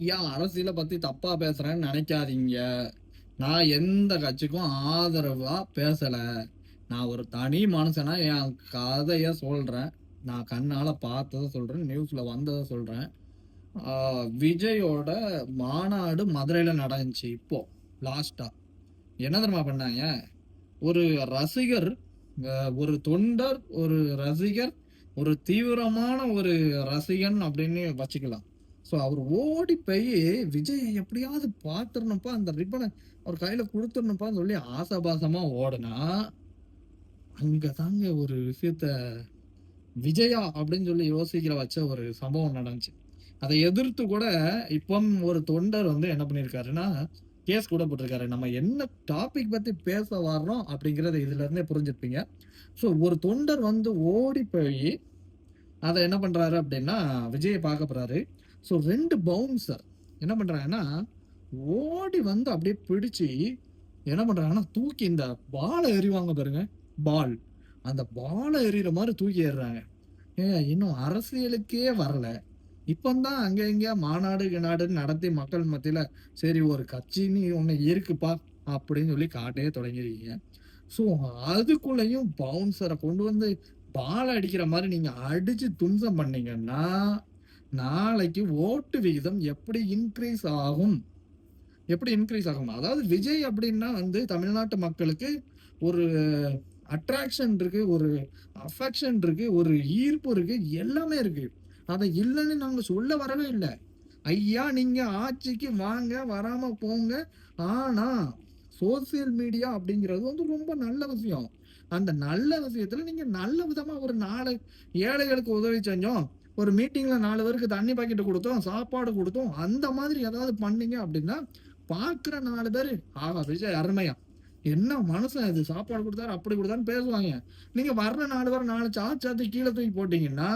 ஏன் அரசியலை பத்தி தப்பா பேசுறேன்னு நினைக்காதீங்க. நான் எந்த கட்சிக்கும் ஆதரவா பேசல. நான் ஒரு தனி மனுஷனா என் கதைய சொல்றேன். நான் கண்ணால பார்த்ததை சொல்றேன் நியூஸ்ல வந்ததை சொல்றேன். விஜயோட மாநாடு மதுரையில நடந்துச்சு இப்போ லாஸ்டா என்ன தெரியுமா பண்ணாங்க? ஒரு ரசிகர் ஒரு தொண்டர் ஒரு ரசிகர் ஒரு தீவிரமான ஒரு ரசிகன் அப்படின்னு வச்சுக்கலாம். ஸோ அவர் ஓடி போய் விஜய் எப்படியாவது பார்த்துடணும்ப்பா அந்த ரிப்பனை அவர் கையில் கொடுத்துடணும்ப்பான்னு சொல்லி ஆசாபாசமாக ஓடனா அங்கே தாங்க ஒரு விஷயத்த விஜயா அப்படின்னு சொல்லி யோசிக்கிற வச்ச ஒரு சம்பவம் நடந்துச்சு. அதை எதிர்த்து கூட இப்போ ஒரு தொண்டர் வந்து என்ன பண்ணியிருக்காருன்னா கேஸ் கூட போட்டிருக்காரு. நம்ம என்ன டாபிக் பற்றி பேச வர்றோம் அப்படிங்கிறத இதுல இருந்தே ஸோ ஒரு தொண்டர் வந்து ஓடி போய் அதை என்ன பண்ணுறாரு அப்படின்னா விஜயை பார்க்க போகிறாரு ஸோ ரெண்டு பவுன்சர் என்ன பண்ணுறாங்கன்னா ஓடி வந்து அப்படியே பிடிச்சு என்ன பண்ணுறாங்கன்னா தூக்கி இந்த பாலை எறிவாங்க பாருங்க பால். அந்த பாலை எறிகிற மாதிரி தூக்கி ஏறுறாங்க. ஏன் இன்னும் அரசியலுக்கே வரல. தான் அங்கே எங்கேயா மாநாடு கிநாடுன்னு நடத்தி மக்கள் மத்தியில் சரி ஒரு கட்சின்னு ஒன்று இருக்குப்பா அப்படின்னு சொல்லி காட்டவே தொடங்கிருக்கீங்க. ஸோ அதுக்குள்ளேயும் பவுன்சரை கொண்டு வந்து பால் அடிக்கிற மாதிரி நீங்கள் அடித்து துன்சம் பண்ணீங்கன்னா நாளைக்கு ஓட்டு விகிதம் எப்படி இன்க்ரீஸ் ஆகும்? எப்படி இன்க்ரீஸ் ஆகும்? அதாவது விஜய் அப்படின்னா வந்து தமிழ்நாட்டு மக்களுக்கு ஒரு அட்ராக்ஷன் இருக்கு ஒரு அஃபெக்ஷன் இருக்கு ஒரு ஈர்ப்பு இருக்கு எல்லாமே இருக்கு. அதை இல்லைன்னு நாங்கள் சொல்ல வரவே இல்லை. ஐயா நீங்க ஆட்சிக்கு வாங்க வராம போங்க. ஆனா சோசியல் மீடியா அப்படிங்கிறது வந்து ரொம்ப நல்ல விஷயம். அந்த நல்ல விஷயத்துல நீங்க நல்ல விதமா ஒரு நாலு ஏழைகளுக்கு உதவி செஞ்சோம். ஒரு மீட்டிங்கில் நாலு பேருக்கு தண்ணி பாக்கெட்டு கொடுத்தோம் சாப்பாடு கொடுத்தோம் அந்த மாதிரி ஏதாவது பண்ணீங்க அப்படின்னா பார்க்குற நாலு பேர் ஆகா விஜய் அருமையா. என்ன மனுஷன் இது? சாப்பாடு கொடுத்தாரு அப்படி கொடுத்தான்னு பேசுவாங்க. நீங்கள் வர்ற நாலு பேர் நாலு சாத்து சாத்து கீழே தூக்கி போட்டிங்கன்னா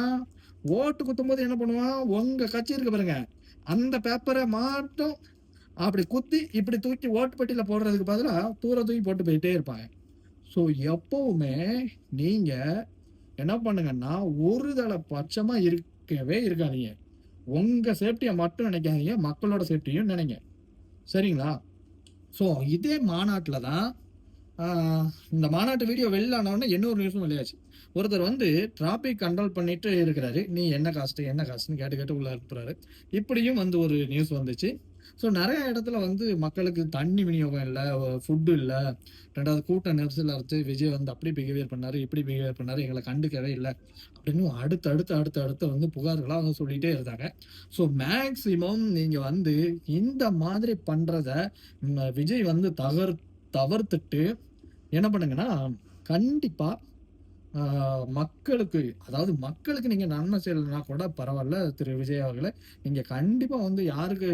ஓட்டு குத்தும் போது என்ன பண்ணுவான்? உங்கள் கட்சி இருக்கு பாருங்க. அந்த பேப்பரை மட்டும். அப்படி குத்தி இப்படி தூக்கி ஓட்டு பெட்டியில் போடுறதுக்கு பதிலாக தூர தூக்கி போட்டு போயிட்டே இருப்பாங்க. ஸோ எப்பவுமே நீங்கள் என்ன பண்ணுங்கன்னா ஒரு தலை பட்சமா இருக்கவே இருக்காதீங்க. உங்க சேஃப்டியை மட்டும் நினைக்காதீங்க மக்களோட சேஃப்டியும் நினைங்க. சரிங்களா? ஸோ இதே மாநாட்டில் தான் இந்த மாநாட்டு வீடியோ வெளில ஆனவுடனே இன்னொரு நியூஸும் வெளியாச்சு. ஒருத்தர் வந்து டிராபிக் கண்ட்ரோல் பண்ணிட்டு இருக்கிறாரு. நீ என்ன காஸ்ட்டு என்ன காஸ்ட்னு கேட்டு கேட்டு உள்ளே இருக்கிறாரு இப்படியும் வந்து ஒரு நியூஸ் வந்துச்சு. ஸோ நிறைய இடத்துல வந்து மக்களுக்கு தண்ணி விநியோகம் இல்லை ஃபுட்டு இல்லை. ரெண்டாவது கூட்ட நெரிசல் அறுத்து விஜய் வந்து அப்படி பிஹேவியர் பண்ணாரு இப்படி பிஹேவியர் பண்ணாரு எங்களை கண்டுக்கவே இல்லை அப்படின்னு அடுத்து அடுத்து அடுத்து அடுத்து வந்து புகார்களாக வந்து சொல்லிகிட்டே இருந்தாங்க. ஸோ மேக்சிமம் நீங்கள் வந்து இந்த மாதிரி பண்ணுறத விஜய் வந்து தகர் தவிர்த்துட்டு என்ன பண்ணுங்கன்னா கண்டிப்பாக மக்களுக்கு அதாவது மக்களுக்கு நீங்கள் நன்மை செய்யலைன்னா கூட பரவாயில்ல திரு விஜய் அவர்களே. நீங்கள் கண்டிப்பாக வந்து யாருக்கு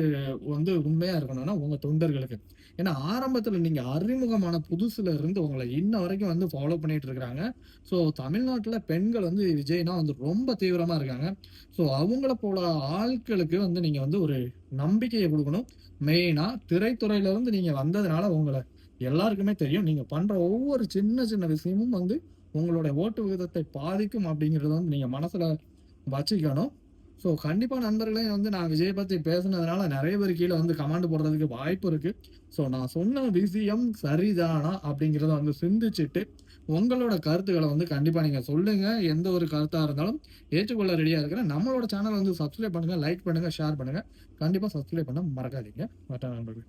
வந்து உண்மையாக இருக்கணும்னா உங்கள் தொண்டர்களுக்கு. ஏன்னா ஆரம்பத்தில் நீங்கள் அறிமுகமான புதுசுல இருந்து உங்களை இன்ன வரைக்கும் வந்து ஃபாலோ பண்ணிட்டு இருக்கிறாங்க. ஸோ தமிழ்நாட்டில் பெண்கள் வந்து விஜய்னா வந்து ரொம்ப தீவிரமாக இருக்காங்க. ஸோ அவங்கள போல ஆட்களுக்கு வந்து நீங்கள் வந்து ஒரு நம்பிக்கையை கொடுக்கணும். மெயினாக திரைத்துறையிலேருந்து நீங்கள் வந்ததுனால உங்களை எல்லாருக்குமே தெரியும். நீங்கள் பண்ணுற ஒவ்வொரு சின்ன சின்ன விஷயமும் வந்து உங்களுடைய ஓட்டு விகிதத்தை பாதிக்கும் அப்படிங்கிறத வந்து நீங்கள் மனசில் வச்சுக்கணும். ஸோ கண்டிப்பாக நண்பர்களே வந்து நான் விஜய் பற்றி பேசுனதுனால நிறைய பேர் கீழே வந்து கமாண்ட் போடுறதுக்கு வாய்ப்பு இருக்குது ஸோ நான் சொன்ன விஷயம் சரிதானா அப்படிங்கிறத வந்து சிந்திச்சுட்டு உங்களோட கருத்துக்களை வந்து கண்டிப்பாக நீங்கள் சொல்லுங்கள் எந்த ஒரு கருத்தாக இருந்தாலும் ஏற்றுக்கொள்ள ரெடியாக இருக்கிறேன். நம்மளோட சேனல் வந்து சப்ஸ்கிரைப் பண்ணுங்கள் லைக் பண்ணுங்கள் ஷேர் பண்ணுங்கள் கண்டிப்பாக சப்ஸ்கிரைப் பண்ண மறக்காதீங்க. மற்ற நண்பர்கள்.